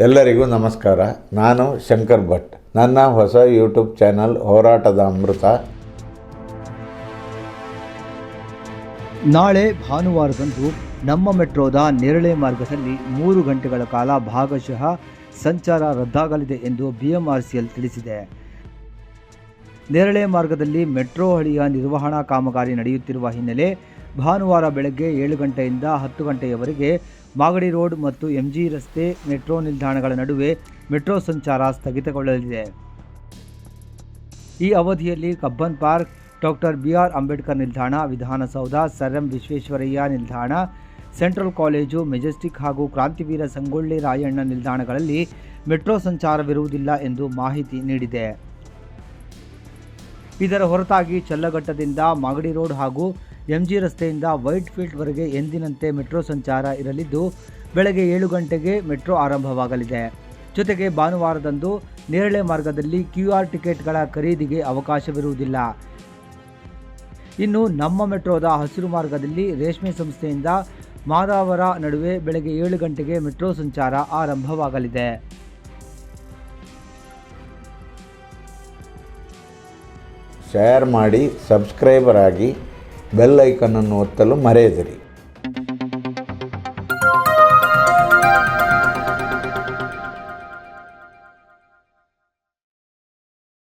ಎಲ್ಲರಿಗೂ ನಮಸ್ಕಾರ. ನಾನು ಶಂಕರ್ ಭಟ್. ನನ್ನ ಹೊಸ ಯೂಟ್ಯೂಬ್ ಚಾನಲ್ ಹೋರಾಟದ ಅಮೃತ. ನಾಳೆ ಭಾನುವಾರದಂದು ನಮ್ಮ ಮೆಟ್ರೋದ ನೇರಳೆ ಮಾರ್ಗದಲ್ಲಿ ಮೂರು ಗಂಟೆಗಳ ಕಾಲ ಭಾಗಶಃ ಸಂಚಾರ ರದ್ದಾಗಲಿದೆ ಎಂದು ಬಿಎಂಆರ್ಸಿಎಲ್ ತಿಳಿಸಿದೆ. ನೇರಳೆ ಮಾರ್ಗದಲ್ಲಿ ಮೆಟ್ರೋ ಹಳಿಯ ನಿರ್ವಹಣಾ ಕಾಮಗಾರಿ ನಡೆಯುತ್ತಿರುವ ಹಿನ್ನೆಲೆ ಭಾನುವಾರ ಬೆಳಗ್ಗೆ ಏಳು ಗಂಟೆಯಿಂದ ಹತ್ತು ಗಂಟೆಯವರೆಗೆ ಮಾಗಡಿ ರೋಡ್ ಮತ್ತು ಎಂಜಿ ರಸ್ತೆ ಮೆಟ್ರೋ ನಿಲ್ದಾಣಗಳ ನಡುವೆ ಮೆಟ್ರೋ ಸಂಚಾರ ಸ್ಥಗಿತಗೊಳ್ಳಲಿದೆ. ಈ ಅವಧಿಯಲ್ಲಿ Cubbon park, doctor B R Ambedkar ನಿಲ್ದಾಣ, ವಿಧಾನಸೌಧ ಸರ್ ಎಂ ವಿಶ್ವೇಶ್ವರಯ್ಯ ನಿಲ್ದಾಣ, ಸೆಂಟ್ರಲ್ ಕಾಲೇಜು, ಮೆಜೆಸ್ಟಿಕ್ ಹಾಗೂ ಕ್ರಾಂತಿವೀರ ಸಂಗೊಳ್ಳಿ ರಾಯಣ್ಣ ನಿಲ್ದಾಣಗಳಲ್ಲಿ ಮೆಟ್ರೋ ಸಂಚಾರವಿರುವುದಿಲ್ಲ ಎಂದು ಮಾಹಿತಿ ನೀಡಿದೆ. ಇದರ ಹೊರತಾಗಿ ಚಲ್ಲಘಟ್ಟದಿಂದ ಮಾಗಡಿ ರೋಡ್ ಹಾಗೂ ಎಂಜಿ ರಸ್ತೆಯಿಂದ ವೈಟ್ ಫೀಲ್ಡ್ವರೆಗೆ ಎಂದಿನಂತೆ ಮೆಟ್ರೋ ಸಂಚಾರ ಇರಲಿದ್ದು, ಬೆಳಗ್ಗೆ ಏಳು ಗಂಟೆಗೆ ಮೆಟ್ರೋ ಆರಂಭವಾಗಲಿದೆ. ಜೊತೆಗೆ ಭಾನುವಾರದಂದು ನೇರಳೆ ಮಾರ್ಗದಲ್ಲಿ ಕ್ಯೂ ಆರ್ ಟಿಕೆಟ್ಗಳ ಖರೀದಿಗೆ ಅವಕಾಶವಿರುವುದಿಲ್ಲ. ಇನ್ನು ನಮ್ಮ ಮೆಟ್ರೋದ ಹಸಿರು ಮಾರ್ಗದಲ್ಲಿ ರೇಷ್ಮೆ ಸಂಸ್ಥೆಯಿಂದ ಮಾದಾವರ ನಡುವೆ ಬೆಳಗ್ಗೆ ಏಳು ಗಂಟೆಗೆ ಮೆಟ್ರೋ ಸಂಚಾರ ಆರಂಭವಾಗಲಿದೆ. ಶೇರ್ ಮಾಡಿ ಸಬ್ಸ್ಕ್ರೈಬರ್ ಆಗಿ ಬೆಲ್ ಐಕನನ್ನು ಒತ್ತಲು ಮರೆಯದಿರಿ.